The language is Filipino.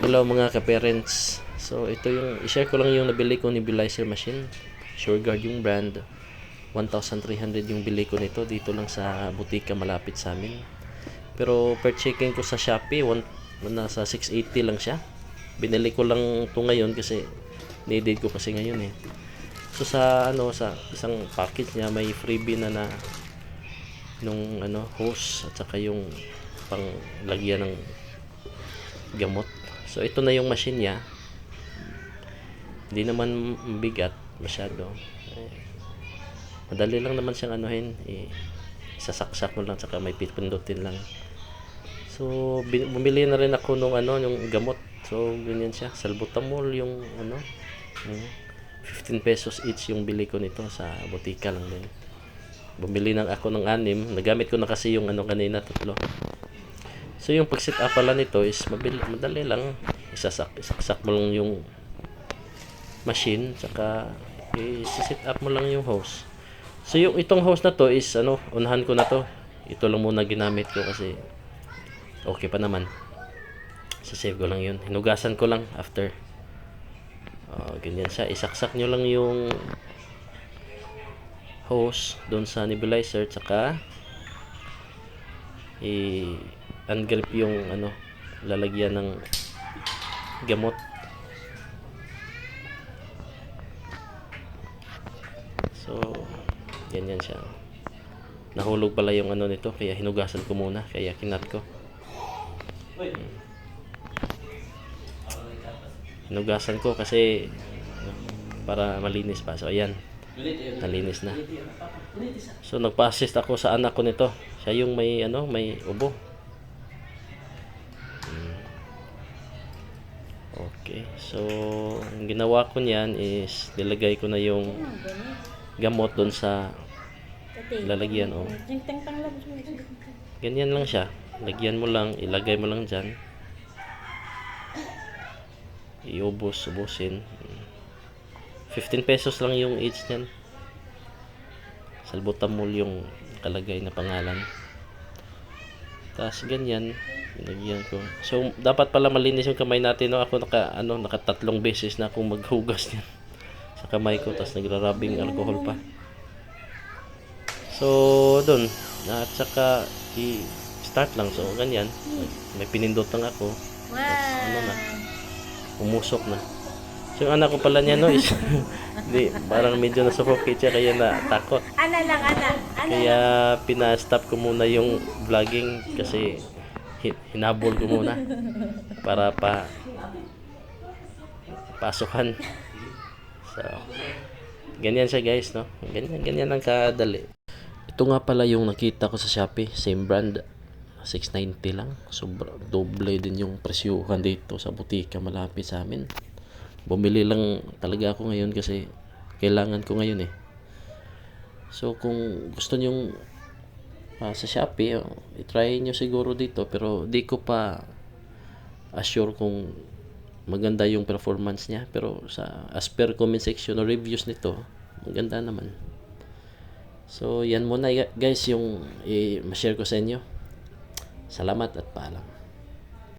Hello mga ka-parents. So ito yung i-share ko lang yung nabili ko nebulizer machine. SureGuard yung brand. 1,300 yung bili ko nito dito lang sa butika malapit sa amin. Pero per checking ko sa Shopee, one, nasa 680 lang siya. Binili ko lang to ngayon kasi needed ko kasi ngayon eh. So sa ano sa isang package niya may freebie na na nung ano hose at saka yung panglagyan ng gamot. So ito na yung machine niya. Hindi naman bigat masyado. Madali lang naman siyang anuhin. Eh, sasaksak mo lang saka may pindutin lang. So bumili na rin ako nung ano yung gamot. So ganyan siya. Salbutamol yung ano. yung 15 pesos each yung bili ko nito sa butika lang din. Bumili ng ako ng anim. Nagamit ko na kasi yung ano kanina tatlo. So yung pag-set up pala nito is mabili, madali lang. Isasak, isaksak mo lang yung machine saka i-set up mo lang yung hose. So yung itong hose na to is ano, unahan ko na to. Ito lang muna ginamit ko kasi okay pa naman. Sasave ko lang yun. Hinugasan ko lang after. Oh, ganyan siya. Isaksak nyo lang yung hose doon sa nebulizer tsaka i ungrip yung ano lalagyan ng gamot. So ganyan siya. Nahulog pala yung ano nito kaya hinugasan ko muna kaya kinat ko. Hmm. hinugasan ko kasi para malinis pa. So ayan. Nalinis na. So nagpa-assist ako sa anak ko nito. Siya yung may ano may ubo okay so ang ginawa ko niyan is nilagay ko na yung gamot doon sa lalagyan oh. Ganyan lang siya. Lagyan mo lang ilagay mo lang dyan. Iubos ubusin. 15 pesos lang yung each niyan. Salbutamol yung kalagay na pangalan. Tapos ganyan nilagyan ko. So dapat pala malinis yung kamay natin no? Ako naka ano nakatatlong beses na akong maghugas niyan. Sa kamay ko tapos nagrarabing alcohol pa. So doon at saka i start lang. So ganyan. May pinindot lang ako. Tapos ano na. Umusok na. So yung anak ko pala niya no is di parang medyo nasuffocate siya kaya na takot Ana lang, ana. Ana. kaya pina-stop ko muna yung vlogging kasi hinabol ko muna para pa pasukan. So, ganyan siya guys, no? Ganyan, ganyan lang kadali. Ito nga pala yung nakita ko sa Shopee, same brand. 690 lang. Sobra, doble din yung presyuhan dito sa butika malapit sa amin. Bumili lang talaga ako ngayon kasi kailangan ko ngayon eh. So kung gusto nyong ah, sa Shopee, oh, i-try nyo siguro dito pero di ko pa assure kung maganda yung performance niya pero sa as per comment section o reviews nito, maganda naman. So yan muna guys yung i-share ko sa inyo. Salamat at paalam.